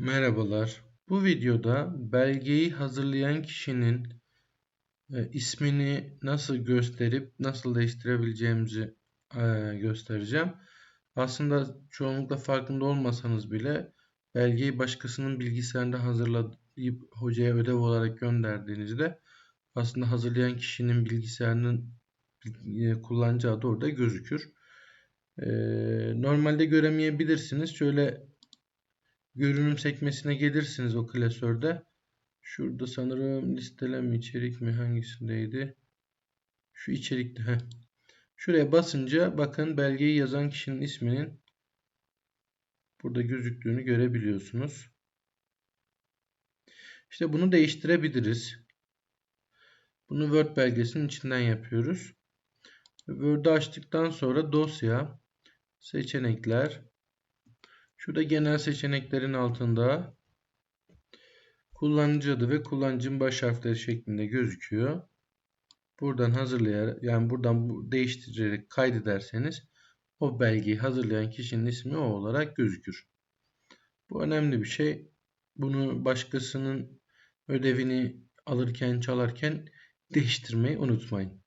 Merhabalar. Bu videoda belgeyi hazırlayan kişinin e, ismini nasıl gösterip nasıl değiştirebileceğimizi e, göstereceğim. Aslında çoğunlukla farkında olmasanız bile belgeyi başkasının bilgisayarında hazırlayıp hocaya ödev olarak gönderdiğinizde aslında hazırlayan kişinin bilgisayarının e, kullanıcı adı orada gözükür. E, normalde göremeyebilirsiniz. Şöyle görünüm sekmesine gelirsiniz o klasörde. Şurada sanırım listeleme içerik mi hangisindeydi? Şu içerikte. Heh. Şuraya basınca bakın belgeyi yazan kişinin isminin burada gözüktüğünü görebiliyorsunuz. İşte bunu değiştirebiliriz. Bunu Word belgesinin içinden yapıyoruz. Word'u açtıktan sonra dosya, seçenekler, Şurada genel seçeneklerin altında kullanıcı adı ve kullanıcının baş harfleri şeklinde gözüküyor. Buradan hazırlayarak yani buradan değiştirerek kaydederseniz o belgeyi hazırlayan kişinin ismi o olarak gözükür. Bu önemli bir şey. Bunu başkasının ödevini alırken çalarken değiştirmeyi unutmayın.